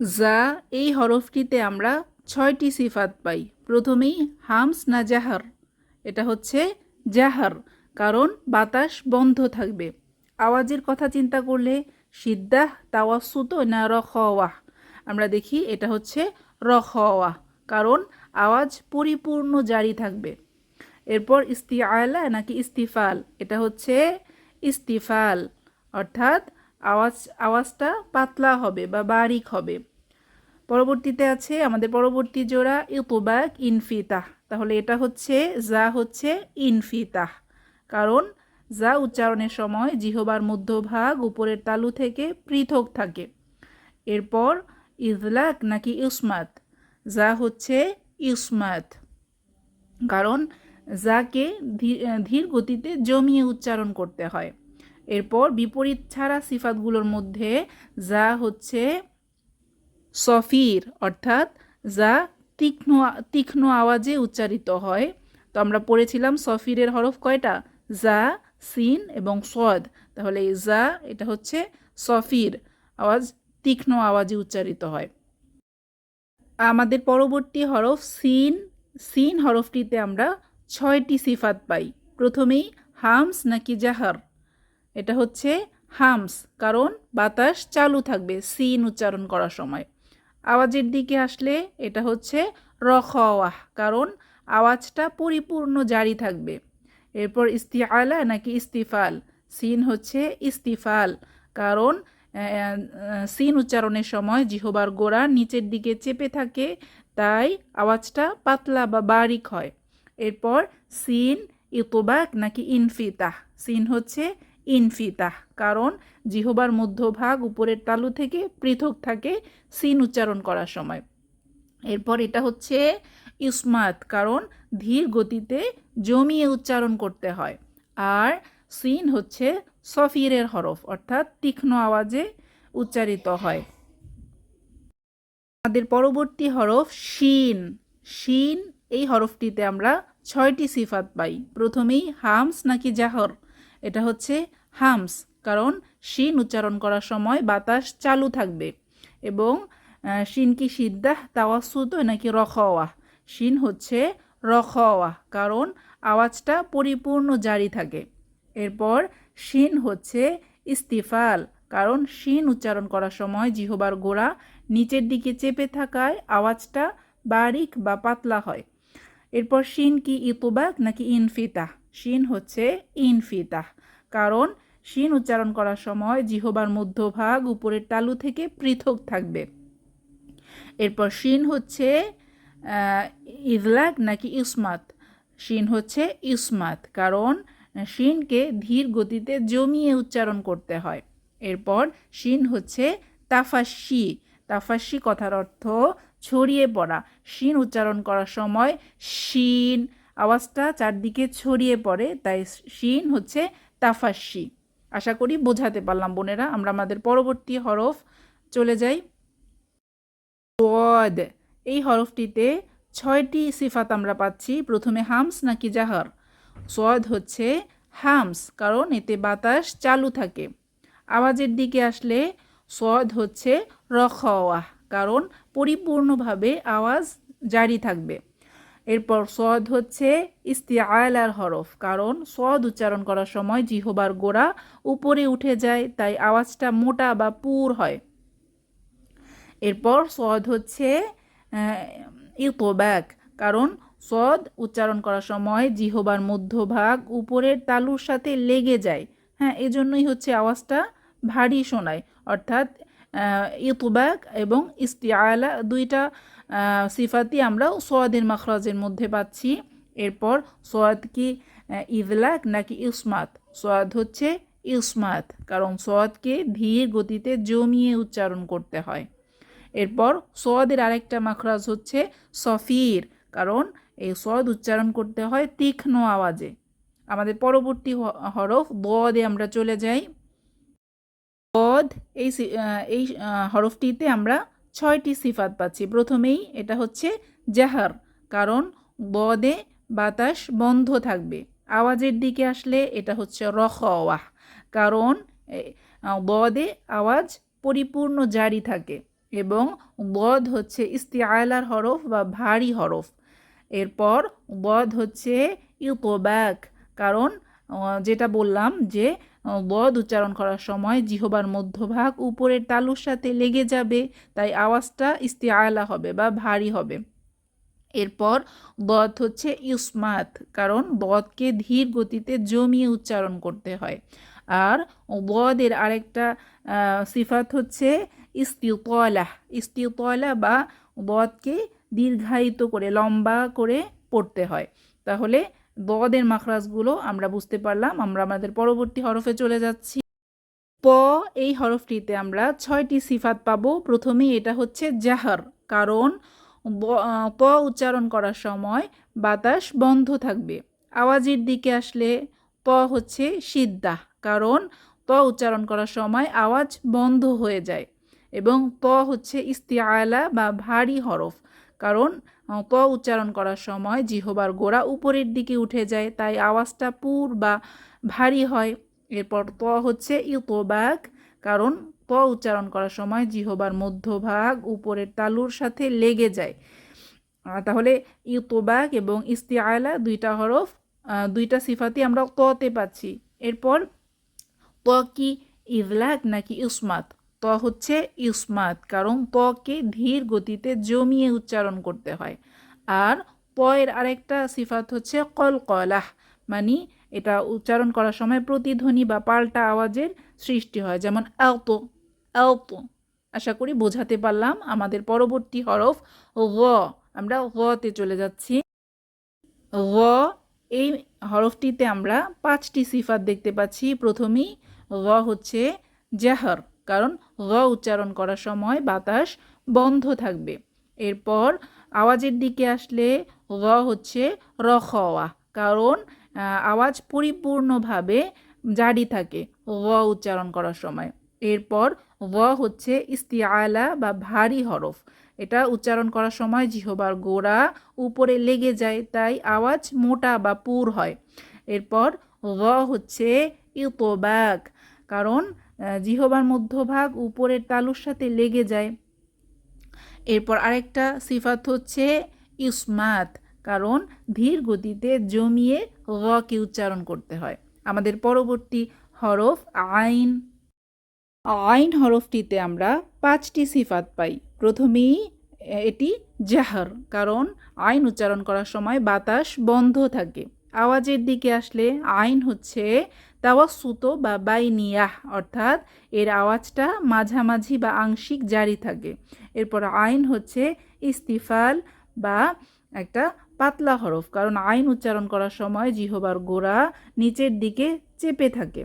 যা এই হরফটিতে আমরা ছয়টি সিফাত পাই। প্রথমেই হামস না জাহার। এটা হচ্ছে জাহার, কারণ বাতাস বন্ধ থাকবে। আওয়াজের কথা চিন্তা করলে সিদ্দাহ, তাওয়াসুত না রখওয়াহ। আমরা দেখি এটা হচ্ছে রখওয়াহ, কারণ আওয়াজ পরিপূর্ণ জারি থাকবে। এরপর ইস্তিআলা নাকি ইস্তিফাল? এটা হচ্ছে ইস্তিফাল, অর্থাৎ আওয়াজ, আওয়াজটা পাতলা হবে বা বারিক হবে। পরবর্তীতে আছে আমাদের পরবর্তী জোড়া ইতুবাক ইনফিতাহ। তাহলে এটা হচ্ছে, যা হচ্ছে ইনফিতাহ। কারণ যা উচ্চারণের সময় জিহবার মধ্যভাগ উপরের তালু থেকে পৃথক থাকে। এরপর ইজলাক নাকি ইসমাত। যা হচ্ছে ইসমাত। কারণ যাকে ধীর গতিতে জমিয়ে উচ্চারণ করতে হয়। এরপর বিপরীত ছাড়া সিফাতগুলোর মধ্যে যা হচ্ছে সফির, অর্থাৎ যা তীক্ষ্ণ তীক্ষ্ণ আওয়াজে উচ্চারিত হয়। তো আমরা পড়েছিলাম সফিরের হরফ কয়টা? যা, সিন এবং সদ। তাহলে যা, এটা হচ্ছে সফির আওয়াজ, তীক্ষ্ণ আওয়াজে উচ্চারিত হয়। আমাদের পরবর্তী হরফ সিন। সিন হরফটিতে আমরা ছয়টি সিফাত পাই। প্রথমেই হামস নাকি জাহার? এটা হচ্ছে হামস, কারণ বাতাস চালু থাকবে সিন উচ্চারণ করার সময়। আওয়াজের দিকে আসলে এটা হচ্ছে রখাওয়াহ, কারণ আওয়াজটা পরিপূর্ণ জারি থাকবে। এরপর ইস্তিআলা নাকি ইস্তিফাল? সিন হচ্ছে ইস্তিফাল, কারণ সিন উচ্চারণের সময় জিহবার গোড়া নিচের দিকে চেপে থাকে, তাই আওয়াজটা পাতলা বা বারিক হয়। এরপর সিন ইতোবাক নাকি ইনফিতাহ? সিন হচ্ছে ইনফিতাহ কারণ জিহবার মধ্যভাগ উপরের তালু থেকে পৃথক থাকে সিন উচ্চারণ করার সময়। এরপর এটা হচ্ছে ইসমাত, কারণ ধীর গতিতে জমিয়ে উচ্চারণ করতে হয়। আর সিন হচ্ছে সফিরের হরফ, অর্থাৎ তীক্ষ্ণ আওয়াজে উচ্চারিত হয়। আমাদের পরবর্তী হরফ শিন। শিন, এই হরফটিতে আমরা ছয়টি সিফাত পাই। প্রথমেই হামস নাকি জাহর। এটা হচ্ছে হামস, কারণ শিন উচ্চারণ করার সময় বাতাস চালু থাকবে। এবং শিন কি সিদ্দাহ তাওয়াসুদ নাকি রখাওয়াহ? শিন হচ্ছে রখাওয়াহ, কারণ আওয়াজটা পরিপূর্ণ জারি থাকে। এরপর শিন হচ্ছে ইস্তিফাল, কারণ শিন উচ্চারণ করার সময় জিহবার গোড়া নিচের দিকে চেপে থাকায় আওয়াজটা বারিক বা পাতলা হয়। এরপর শিন কি ইতুবাক নাকি ইনফিতাহ? শিন হচ্ছে ইনফিতাহ। কারণ শিন উচ্চারণ করার সময় জিহবার মধ্যভাগ উপরের তালু থেকে পৃথক থাকবে। এরপর শিন হচ্ছে ইজলাক নাকি ইসমাত? শিন হচ্ছে ইসমাত। কারণ শিনকে ধীর গতিতে জমিয়ে উচ্চারণ করতে হয়। এরপর শিন হচ্ছে তাফাসি তাফাসি কথার অর্থ ছড়িয়ে পড়া। শিন উচ্চারণ করার সময় শিন আওয়াজটা চারদিকে ছড়িয়ে পড়ে, তাই শিন হচ্ছে তাফাসি। আশা করি বোঝাতে পারলাম বোনেরা, আমরা আমাদের পরবর্তী হরফ চলে যাই। ওয়াদ। এই হরফটিতে ছয়টি সিফাত আমরা পাচ্ছি, প্রথমে হামস নাকি জাহার? সোয়াদ হচ্ছে হামস, কারণ এতে বাতাস চালু থাকে। আওয়াজের দিকে আসলে সোয়াদ হচ্ছে রখাওয়াহ কারণ পরিপূর্ণভাবে আওয়াজ জারি থাকবে। এরপর সদ হচ্ছে ইস্তিয়ালার হরফ, কারণ সদ উচ্চারণ করার সময় জিহবার গোড়া উপরে উঠে যায়, তাই আওয়াজটা মোটা বা পুর হয়। এরপর সদ হচ্ছে ইতোব্যাক কারণ সদ উচ্চারণ করার সময় জিহবার মধ্যভাগ উপরের তালুর সাথে লেগে যায়। হ্যাঁ এজন্যই হচ্ছে আওয়াজটা ভারী শোনায়, অর্থাৎ ইতুবাক এবং ইস্তিয়ালা দুইটা সিফাতি আমরা সোয়াদের মাখরাজের মধ্যে পাচ্ছি। এরপর সোয়াদ কি ইদলাক নাকি ইসমাত? সোয়াদ হচ্ছে ইসমাত, কারণ সোয়াদকে ধীর গতিতে জমিয়ে উচ্চারণ করতে হয়। এরপর সোয়াদের আরেকটা মাখরাজ হচ্ছে সফির, কারণ এই সোয়াদ উচ্চারণ করতে হয় তীক্ষ্ণ আওয়াজে। আমাদের পরবর্তী হরফ দে আমরা চলে যাই। পদ, এই এই হরফটিতে আমরা ছয়টি সিফাত পাচ্ছি। প্রথমেই এটা হচ্ছে জাহার, কারণ বদে বাতাস বন্ধ থাকবে। আওয়াজের দিকে আসলে এটা হচ্ছে রখওয়াহ, কারণ বদে আওয়াজ পরিপূর্ণ জারি থাকে এবং বদ হচ্ছে ইস্তিয়ালার হরফ বা ভারী হরফ। এরপর বদ হচ্ছে ইউতোব্যাক কারণ যেটা বললাম যে বদ উচ্চারণ করার সময় জিহবার মধ্যভাগ উপরের তালুর সাথে লেগে যাবে, তাই আওয়াজটা ইস্তিয়ালা হবে বা ভারী হবে। এরপর বদ হচ্ছে ইউসমাত, কারণ বদকে ধীর গতিতে জমিয়ে উচ্চারণ করতে হয়। আর বদের আরেকটা সিফাত হচ্ছে ইস্তিউতলা ইস্তিউতলা বা বদকে দীর্ঘায়িত করে, লম্বা করে পড়তে হয়। তাহলে বদের মাখরাজগুলো আমরা বুঝতে পারলাম, আমরা আমাদের পরবর্তী হরফে চলে যাচ্ছি। প, এই হরফটিতে আমরা ছয়টি সিফাত পাবো। প্রথমেই এটা হচ্ছে জাহার, কারণ প উচ্চারণ করার সময় বাতাস বন্ধ থাকবে। আওয়াজের দিকে আসলে প হচ্ছে সিদ্ধা কারণ প উচ্চারণ করার সময় আওয়াজ বন্ধ হয়ে যায়। এবং প হচ্ছে ইস্তিয়ালা বা ভারী হরফ, কারণ প উচ্চারণ করার সময় জিহবার গোড়া উপরের দিকে উঠে যায়, তাই আওয়াজটা পুর বা ভারী হয়। এরপর প হচ্ছে ইউতোবাক, কারণ প উচ্চারণ করার সময় জিহবার মধ্যভাগ উপরের তালুর সাথে লেগে যায়। তাহলে ইউতোবাক এবং ইস্তিয়ালা দুইটা হরফ দুইটা সিফাতি আমরা ততে পাচ্ছি। এরপর ত কি ইজলাক নাকি ইসমাত? হচ্ছে ইসমাত কারণ তকে ধীর গতিতে জমিয়ে উচ্চারণ করতে হয়। আর প এর আরেকটা সিফাত হচ্ছে কলকলাহ মানে এটা উচ্চারণ করার সময় প্রতিধ্বনি বা পাল্টা আওয়াজের সৃষ্টি হয়, যেমন এলতো এলতো আশা করি বোঝাতে পারলাম আমাদের পরবর্তী হরফ গ। আমরা গতে চলে যাচ্ছি। গ, এই হরফটিতে আমরা পাঁচটি সিফাত দেখতে পাচ্ছি। প্রথমেই গ হচ্ছে জাহর। কারণ গ উচ্চারণ করার সময় বাতাস বন্ধ থাকবে। এরপর আওয়াজের দিকে আসলে গ হচ্ছে রখওয়া, কারণ আওয়াজ পরিপূর্ণভাবে জারি থাকে গ উচ্চারণ করার সময়। এরপর গ হচ্ছে ইস্তিয়ালা বা ভারী হরফ। এটা উচ্চারণ করার সময় জিহবার গোড়া উপরে লেগে যায়, তাই আওয়াজ মোটা বা পুর হয়। এরপর গ হচ্ছে ইউতোবাক কারণ জিহবার মধ্যভাগ উপরের তালুর সাথে লেগে যায়। এরপর আরেকটা সিফাত হচ্ছে ইসমাত, কারণ ধীর গতিতে জমিয়ে গকে উচ্চারণ করতে হয়। আমাদের পরবর্তী হরফ আইন। আইন হরফটিতে আমরা পাঁচটি সিফাত পাই। প্রথমেই এটি জাহর, কারণ আইন উচ্চারণ করার সময় বাতাস বন্ধ থাকে। আওয়াজের দিকে আসলে আইন হচ্ছে তাওয়াসুত বা বাইনিয়াহ অর্থাৎ এর আওয়াজটা মাঝামাঝি বা আংশিক জারি থাকে। এরপর আইন হচ্ছে ইস্তিফাল বা একটা পাতলা হরফ, কারণ আইন উচ্চারণ করার সময় জিহবার গোড়া নিচের দিকে চেপে থাকে।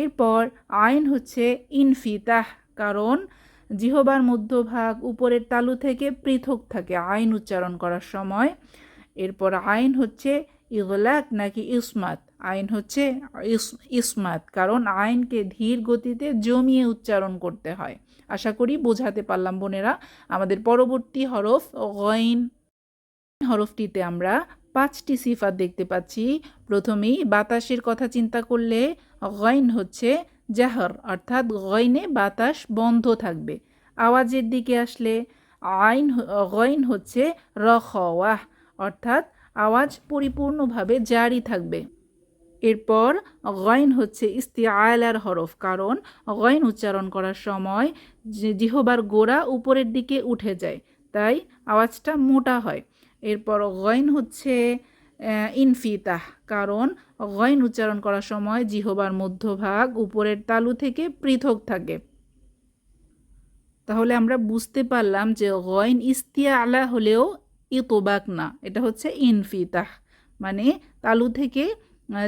এরপর আইন হচ্ছে ইনফিতাহ, কারণ জিহবার মধ্যভাগ উপরের তালু থেকে পৃথক থাকে আইন উচ্চারণ করার সময়। এরপর আইন হচ্ছে ইগলাক নাকি ইসমাত? আইন হচ্ছে ইস- ইসমাত। কারণ আইনকে ধীর গতিতে জমিয়ে উচ্চারণ করতে হয়। আশা করি বোঝাতে পারলাম বোনেরা। আমাদের পরবর্তী হরফ গইন। হরফটিতে আমরা পাঁচটি সিফাত দেখতে পাচ্ছি। প্রথমেই বাতাসের কথা চিন্তা করলে গইন হচ্ছে জাহর, অর্থাৎ গইনে বাতাস বন্ধ থাকবে। আওয়াজের দিকে আসলে আইন গইন হচ্ছে রখওয়াহ অর্থাৎ আওয়াজ পরিপূর্ণভাবে জারি থাকবে। এরপর গইন হচ্ছে ইস্তিয়ালার হরফ, কারণ গইন উচ্চারণ করার সময় জিহবার গোড়া উপরের দিকে উঠে যায়, তাই আওয়াজটা মোটা হয়। এরপর গইন হচ্ছে ইনফিতাহ, কারণ গইন উচ্চারণ করার সময় জিহবার মধ্যভাগ উপরের তালু থেকে পৃথক থাকে। তাহলে আমরা বুঝতে পারলাম যে গইন ইস্তিয়া আলা হলেও ইতোবাক না এটা হচ্ছে ইনফিতাহ মানে তালু থেকে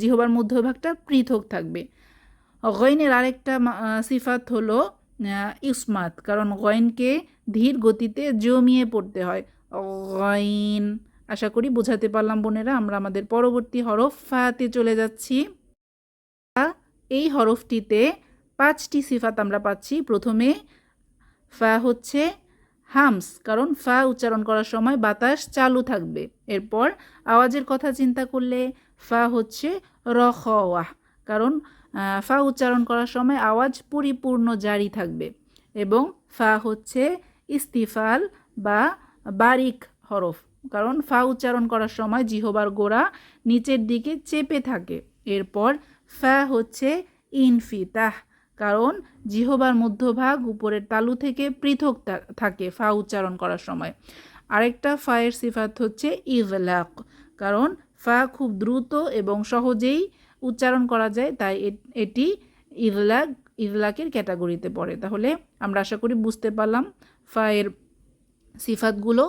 জিহবার মধ্যভাগটা পৃথক থাকবে। গইনের আরেকটা সিফাত হলো ইসমাত, কারণ গইনকে ধীর গতিতে জমিয়ে পড়তে হয়। গইন, আশা করি বোঝাতে পারলাম বোনেরা, আমরা আমাদের পরবর্তী হরফ ফাতে চলে যাচ্ছি। এই হরফটিতে পাঁচটি সিফাত আমরা পাচ্ছি। প্রথমে ফা হচ্ছে হামস, কারণ ফা উচ্চারণ করার সময় বাতাস চালু থাকবে। এরপর আওয়াজের কথা চিন্তা করলে ফা হচ্ছে রখওয়াহ, কারণ ফা উচ্চারণ করার সময় আওয়াজ পরিপূর্ণ জারি থাকবে এবং ফা হচ্ছে ইস্তিফাল বা বারিক হরফ, কারণ ফা উচ্চারণ করার সময় জিহবার গোড়া নিচের দিকে চেপে থাকে। এরপর ফা হচ্ছে ইনফিতাহ কারণ জিহবার মধ্যভাগ উপরের তালু থেকে পৃথক থাকে ফা উচ্চারণ করার সময়। আরেকটা ফায়ের সিফাত হচ্ছে ইভলাক কারণ ফা খুব দ্রুত এবং সহজেই উচ্চারণ করা যায়, তাই এটি ইজলাক ইভলাকের ক্যাটাগরিতে পড়ে। তাহলে আমরা আশা করি বুঝতে পারলাম ফায়ের সিফাতগুলো।